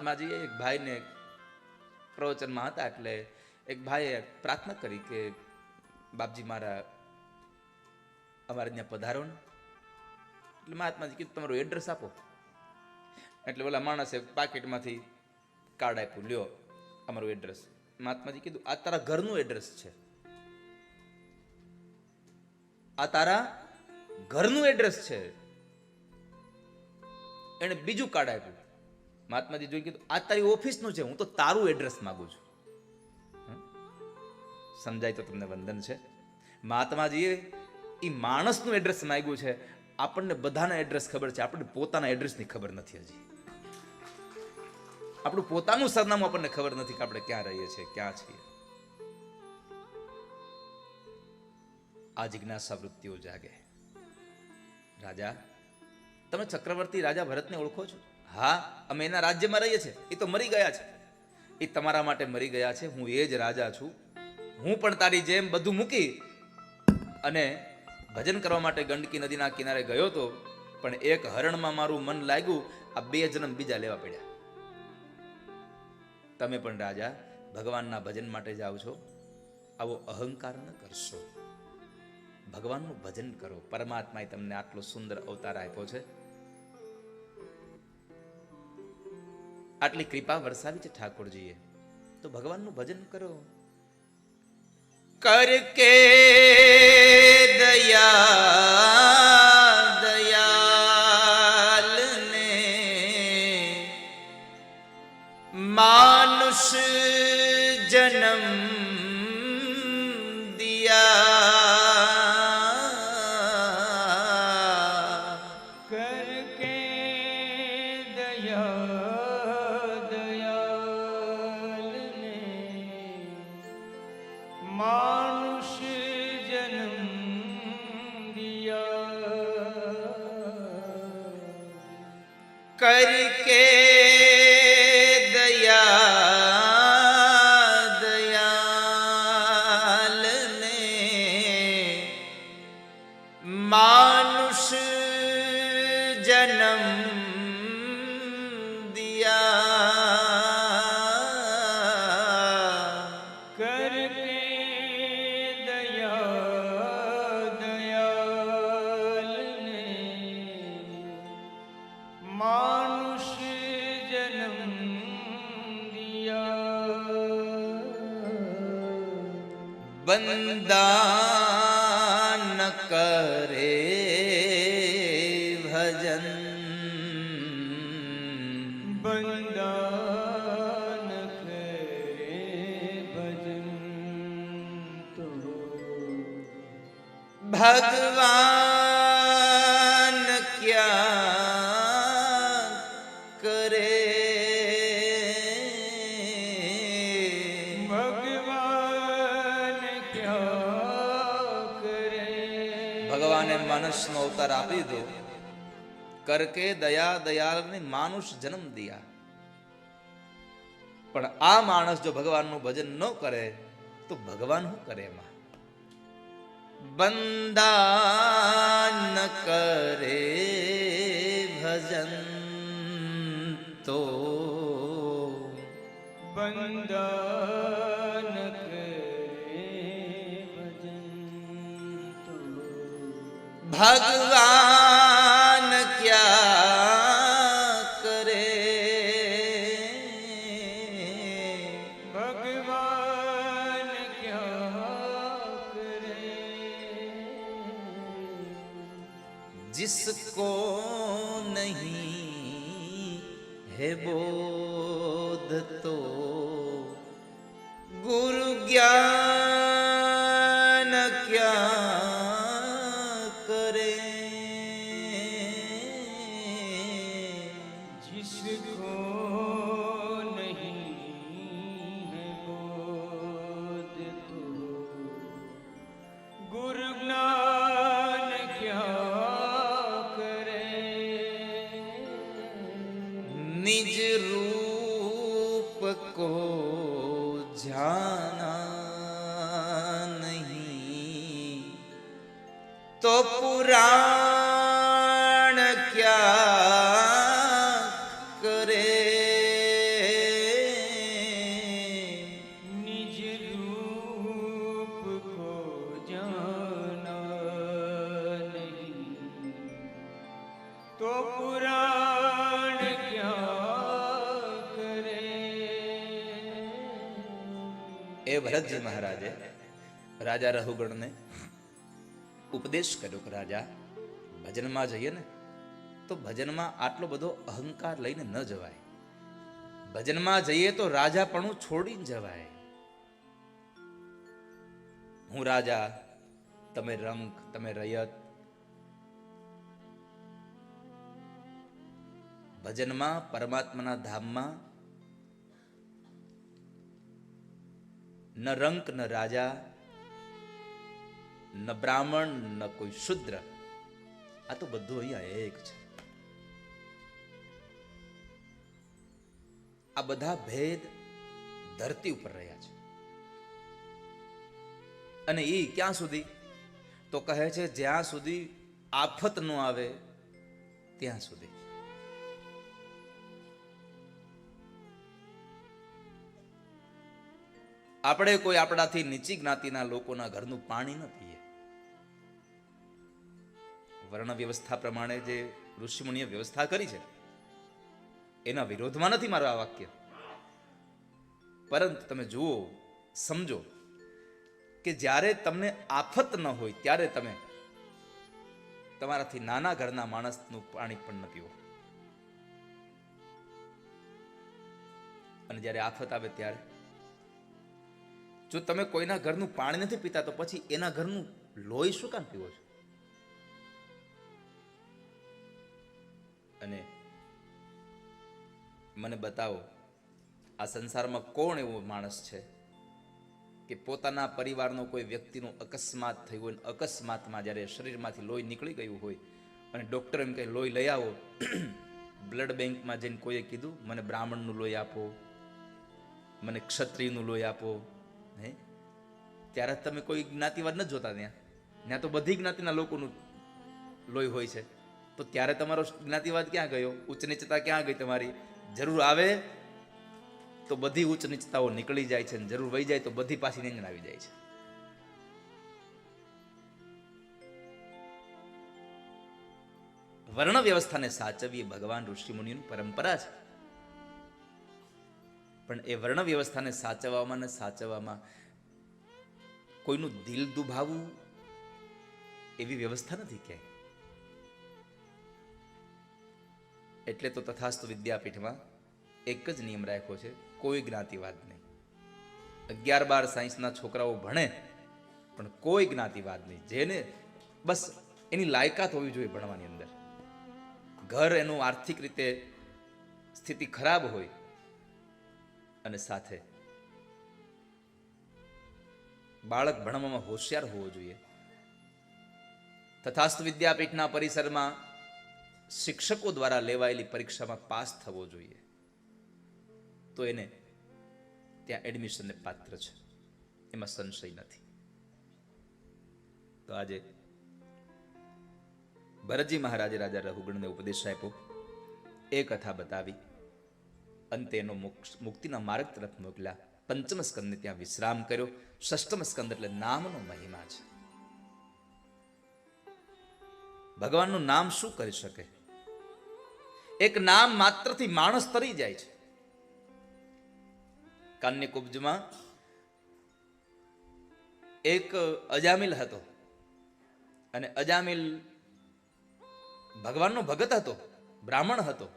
મહાત્માજીએ એક ભાઈને પ્રવચનમાં હતા એટલે એક ભાઈએ પ્રાર્થના કરી કે, બાપજી, મારા અમારે ત્યાં પધારો ને. એટલે મહાત્માજી કીધું, તમારું એડ્રેસ આપો. એટલે ઓલા માણસે પાકીટમાંથી કાર્ડ આપ્યું, લ્યો, અમારું એડ્રેસ મહાત્માજી કીધું, આ તારા ઘરનું એડ્રેસ છે. આ તારા ઘરનું એડ્રેસ છે. એણે બીજું કાર્ડ આપ્યું. મહાત્માજી જોઈ કીધું, આ તારી ઓફિસનું છે, હું તો તારું એડ્રેસ માગું છું. સમજાય તો તમને વંદન છે. મહાત્માજીએ એ માણસનું એડ્રેસ માગ્યું છે. આપણને બધાના એડ્રેસ ખબર છે, આપણને પોતાના એડ્રેસની ખબર નથી હજી. આપણું પોતાનું સરનામું આપણને ખબર નથી કે આપણે ક્યાં રહીએ છીએ, ક્યાં છીએ. આ જિજ્ઞાસા વૃત્તિઓ જાગે. રાજા, તમે ચક્રવર્તી રાજા ભરતને ઓળખો છો? હા, અમે એના રાજ્યમાં રહીએ છીએ. એ તો મરી ગયા છે. એ તમારા માટે મરી ગયા છે. હું એ જ રાજા છું. હું પણ તારી જેમ બધું મૂકી અને ભજન કરવા માટે ગંડકી નદીના કિનારે ગયો તો પણ એક હરણમાં મારું મન લાગ્યું, આ બે જન્મ બીજા લેવા પડ્યા. તમે પણ રાજા, ભગવાનના ભજન માટે જાઓ છો. આવો અહંકાર ન કરશો. ભગવાનનું ભજન કરો. પરમાત્માએ તમને આટલો સુંદર અવતાર આપ્યો છે. આટલી કૃપા વરસાવી છે ઠાકોરજીએ. તો ભગવાનનું ભજન કરો. કરકે દયા દયાલને માનુષ જન્મ દિયા. કરકે દયા બંદા ન કરે ભજન બંદાન કરે ભજન ભગવાન માણસનો અવતાર આપી દો. કરકે દયા દયાળને માનુષ જન્મ દિયા. પણ આ માણસ જો ભગવાનનું ભજન ન કરે, તો ભગવાન શું કરે એમાં? બંદા ન કરે ભજન તો. બંદાન भगवान क्या करे? भगवान क्या करे? जिसको नहीं है बोध तो गुरु ज्ञान તો પુરાણ ક્યાં કરે? નિજ રૂપ કો જાન તો પુરાણ ક્યાં કરે? એ ભરતજી મહારાજે રાજા રઘુગણને ઉપદેશ કર્યો કે રાજા, ભજનમાં જઈએ ને, તો ભજનમાં આટલો બધો અહંકાર લઈને ન જવાય. ભજનમાં જઈએ તો રાજાપણું છોડીને જવાય. હું રાજા, તમે રંક તમે રયત. ભજનમાં પરમાત્માના ધામમાં ન રંક, ન રાજા ન બ્રાહ્મણ, ન કોઈ શુદ્ર. આ તો બધું અહીંયા એક છે. આ બધા ભેદ ધરતી ઉપર રહ્યા છે. અને એ ક્યાં સુધી? તો કહે છે જ્યાં સુધી આફત ન આવે, ત્યાં સુધી. આપણે કોઈ આપણાથી નીચી જ્ઞાતિના લોકોના ઘરનું પાણી ન પીએ વર્ણ વ્યવસ્થા પ્રમાણે જે ઋષિમુનિએ વ્યવસ્થા કરી છે, એના વિરોધમાં નથી મારું આ વાક્ય. પરંતુ તમે જુઓ, સમજો કે જ્યારે તમને આફત ન હોય, ત્યારે તમે તમારાથી નાના ઘરના માણસનું પાણી પણ ન પીવો. અને જ્યારે આફત આવે ત્યારે? જો તમે કોઈના ઘરનું પાણી નથી પીતા, તો પછી એના ઘરનું લોહી શું કામ પીવો છો? મને બતાવો, આ સંસારમાં કોણ એવો માણસ છે કે પોતાના પરિવારનો કોઈ વ્યક્તિનું અકસ્માત થયું હોય અકસ્માતમાં જ્યારે શરીરમાંથી લોહી નીકળી ગયું હોય અને ડૉક્ટર એમ કહે, લોહી લઈ આવો. બ્લડ બેંકમાં જઈને કોઈએ કીધું, મને બ્રાહ્મણનું લોહી આપો, મને ક્ષત્રિયનું લોહી આપો. હે? ત્યારે તમે કોઈ જ્ઞાતિવાદ ન જોતા ત્યાં. ત્યાં તો બધી જ્ઞાતિના લોકોનું લોહી હોય છે. તો ત્યારે તમારો જ્ઞાતિવાદ ક્યાં ગયો? ઉચ્ચ નીચતા ક્યાં ગઈ તમારી? જરૂર આવે, તો બધી ઉચ્ચ નીચતાઓ નીકળી જાય છે અને જરૂર વહી જાય, તો બધી પાછી નીંગણ આવી જાય છે. વર્ણ વ્યવસ્થાને સાચવવી એ ભગવાન ઋષિ મુનિની પરંપરા છે. પણ એ વર્ણ વ્યવસ્થાને સાચવવામાં ને સાચવવામાં કોઈનું દિલ દુભાવવું એવી વ્યવસ્થા નથી ક્યાંય. એટલે તો તથાસ્તુ વિદ્યાપીઠમાં એક જ નિયમ રાખ્યો છે, કોઈ જ્ઞાતિવાદ નહીં. અગિયાર બાર સાયન્સના છોકરાઓ ભણે, પણ કોઈ જ્ઞાતિવાદ નહીં. જેને બસ એની લાયકાત હોવી જોઈએ ભણવાની અંદર. ઘર એનું આર્થિક રીતે સ્થિતિ ખરાબ હોય, અને સાથે બાળક ભણવામાં હોશિયાર હોવો જોઈએ. તથાસ્ત વિદ્યાપીઠના પરિસરમાં શિક્ષકો દ્વારા લેવાયેલી પરીક્ષામાં પાસ થવો જોઈએ. તો એને ત્યાં એડમિશનને પાત્ર છે. એમાં સંશય નથી. તો આજે ભરતજી મહારાજે રાજા રઘુગણને ઉપદેશ આપ્યો. એ કથા બતાવી. અંતે એનો મુક્તિના માર્ગ તરફ મોકલ્યા. પંચમ સ્કંદને ત્યાં વિશ્રામ કર્યો. ષષ્ટમ સ્કંદ એટલે નામનો મહિમા છે. ભગવાનનું નામ શું કરી શકે? એક નામ માત્રથી માણસ તરી જાય છે. કાનની કુબ્જમાં એક અજામિલ હતો અને અજામિલ ભગવાનનો ભગત હતો, બ્રાહ્મણ હતો,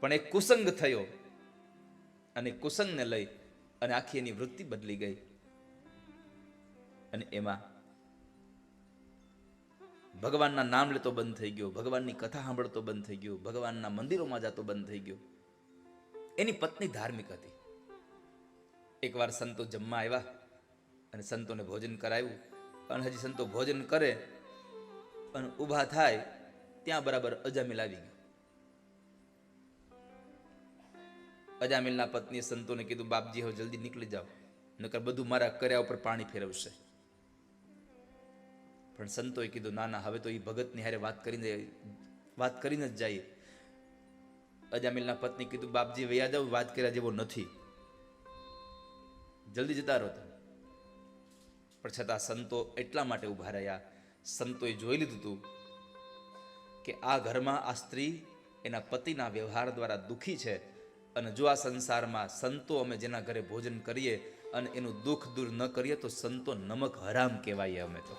પણ એક કુસંગ થયો અને કુસંગને લઈ અને આખી એની વૃત્તિ બદલી ગઈ. અને એમાં ભગવાનના નામ લેતો બંધ થઈ ગયો, ભગવાનની કથા સાંભળતો બંધ થઈ ગયો, ભગવાનના મંદિરોમાં જતો બંધ થઈ ગયો. એની પત્ની ધાર્મિક હતી. એકવાર સંતો જમવા આવ્યા અને સંતોને ભોજન કરાવ્યું. અને હજી સંતો ભોજન કરે અને ઊભા થાય, ત્યાં બરાબર અજામિલ આવી ગયો. અજામિલના પત્નીએ સંતોને કીધું, બાપજી, હવે જલ્દી નીકળી જાઓ, નકર બધું મારા કર્યા ઉપર પાણી ફેરવશે. પણ સંતોએ કીધું, ના ના, હવે તો એ ભગતની હારે વાત કરીને વાત કરીને જ જઈએ અજામિલના પત્ની કીધું, બાપજી વૈયા જાવ વાત કર્યા જેવો નથી. જલ્દી જતા રહો પણ છતાં સંતો એટલા માટે ઊભા રહ્યા. સંતોએ જોઈ લીધું હતું કે આ ઘરમાં આ સ્ત્રી એના પતિના વ્યવહાર દ્વારા દુઃખી છે અને જો આ સંસારમાં સંતો અમે જેના ઘરે ભોજન કરીએ અને એનું દુઃખ દૂર ન કરીએ તો સંતો નમક હરામ કહેવાય અમે તો.